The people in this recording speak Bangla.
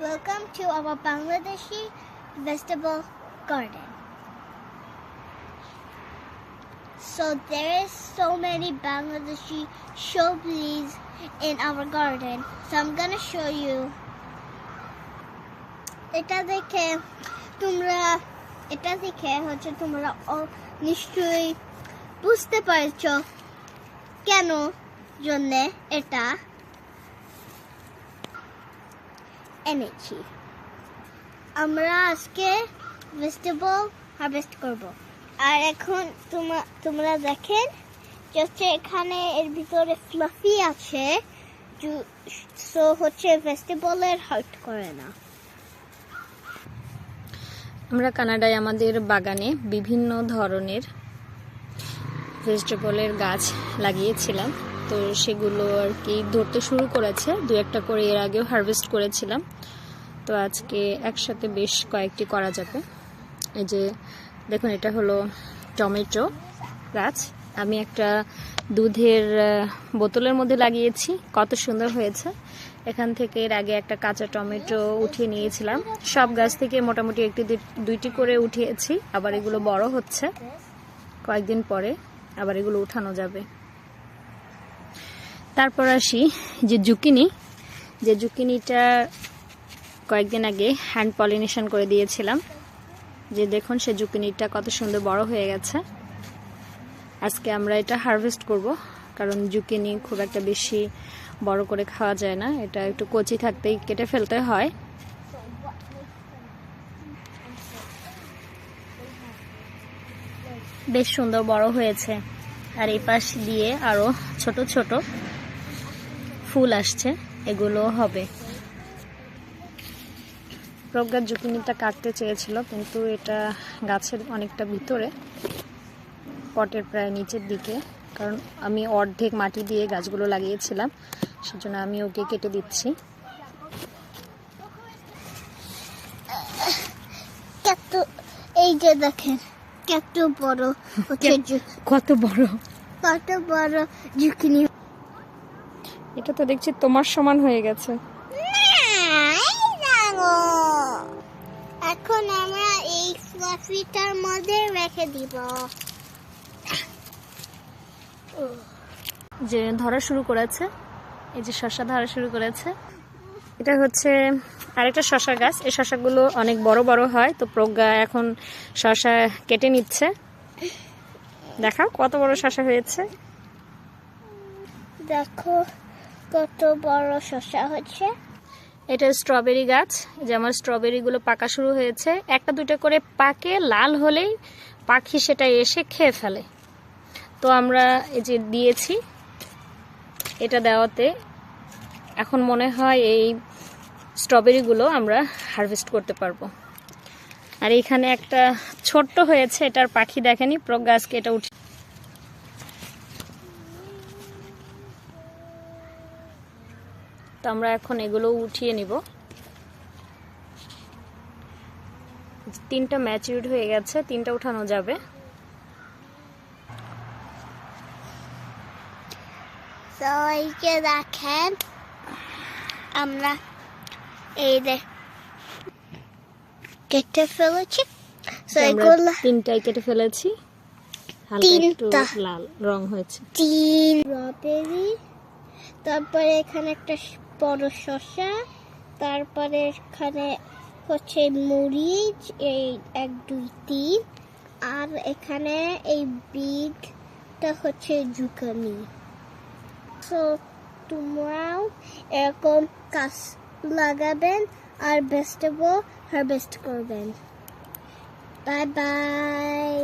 Welcome to our Bangladeshi vegetable garden. So there is so many Bangladeshi shrubs in our garden. So I'm gonna show you. এটা দেখে তোমরা এটা দেখে হচ্ছে তোমরা অ- নিশ্চয়ই বুঝতে পারছো কেন জন্যে এটা এনেছি আমরা আজকে ভেজিটেবল হারভেস্ট করব। আর এখন তোমা, তোমরা দেখেন হচ্ছে এখানে এর ভিতরে ফ্লাফি আছে সো হচ্ছে ভেজিটেবলের হার্ট করে না। আমরা কানাডায় আমাদের বাগানে বিভিন্ন ধরনের ভেজিটেবলের গাছ লাগিয়েছিলাম। তো সেগুলো আর কি ধরতে শুরু করেছে। দু একটা করে এর আগেও হারভেস্ট করেছিলাম। তো আজকে একসাথে বেশ কয়েকটি করা যাবে। এই যে দেখুন, এটা হলো টমেটো গাছ। আমি একটা দুধের বোতলের মধ্যে লাগিয়েছি। কত সুন্দর হয়েছে। এখান থেকে এর আগে একটা কাঁচা টমেটো উঠিয়ে নিয়েছিলাম। সব গাছ থেকে মোটামুটি একটি দুই- দুইটি করে উঠিয়েছি। আবার এগুলো বড় হচ্ছে। কয়েকদিন পরে আবার এগুলো উঠানো যাবে। তারপর আসি যে জুকিনি, যে জুকিনিটা কয়েকদিন আগে হ্যান্ড পলিনেশন করে দিয়েছিলাম। যে দেখুন সে জুকিনিটা কত সুন্দর বড় হয়ে গেছে। আজকে আমরা এটা হারভেস্ট করব, কারণ জুকিনি খুব একটা বেশি বড় করে খাওয়া যায় না। এটা একটু কচি থাকতেই কেটে ফেলতে হয়। বেশ সুন্দর বড় হয়েছে। আর এই পাশ দিয়ে আরও ছোট ছোট ফুল আসছে এগুলো হবে। প্রজ্ঞার জুকিনিটা কাটতে চেয়েছিল কিন্তু এটা গাছের অনেকটা ভিতরে পটের প্রায় নিচের দিকে। কারণ আমি অর্ধেক মাটি দিয়ে গাছগুলো লাগিয়েছিলাম সেজন্য আমি ওকে কেটে দিচ্ছি। কত এই যে দেখেন কত বড় কত বড়? কত বড় জুকিনি এটা তো দেখছি তোমার সমান হয়ে গেছে। এখন আমরা এই ফ্লাফিটার মধ্যে রেখে দিব। যে ধরা শুরু করেছে এই যে শশা ধরা শুরু করেছে এটা হচ্ছে আরেকটা শশা গাছ। এই শশাগুলো অনেক বড় বড় হয় তো প্রজ্ঞা এখন শশা কেটে নিচ্ছে। দেখাও কত বড় শশা হয়েছে। দেখো কত বড় শসা হচ্ছে? এটা স্ট্রবেরি গাছ, যে আমার স্ট্রবেরিগুলো পাকা শুরু হয়েছে। একটা দুটো করে পাকে লাল হলেই পাখি সেটা এসে খেয়ে ফেলে। তো আমরা এই যে দিয়েছি এটা দেওয়াতে। এখন মনে হয় এই স্ট্রবেরিগুলো আমরা হারভেস্ট করতে পারব। আর এখানে একটা ছোট্ট হয়েছে, এটার পাখি দেখেনি, প্রজ্ঞা আজকে এটা উঠে তো আমরা এখন এগুলো উঠিয়ে নিব। তিনটা ম্যাচিউড হয়ে গেছে তিনটা উঠানো যাবে। যে দেখেন আমরা এই কেটে ফেলেছি। তিনটাই কেটে ফেলেছি। তিনটা। লাল রং হয়েছে। তিন তারপরে এখানে একটা বড় শসা, তারপরে এখানে হচ্ছে মরিচ, এই এক, দুই, তিন, আর এখানে এই বিগটা হচ্ছে জুকানি। সো তোমরাও এরকম গাছ লাগাবেন আর ভেজিটেবল হারভেস্ট করবেন। Bye bye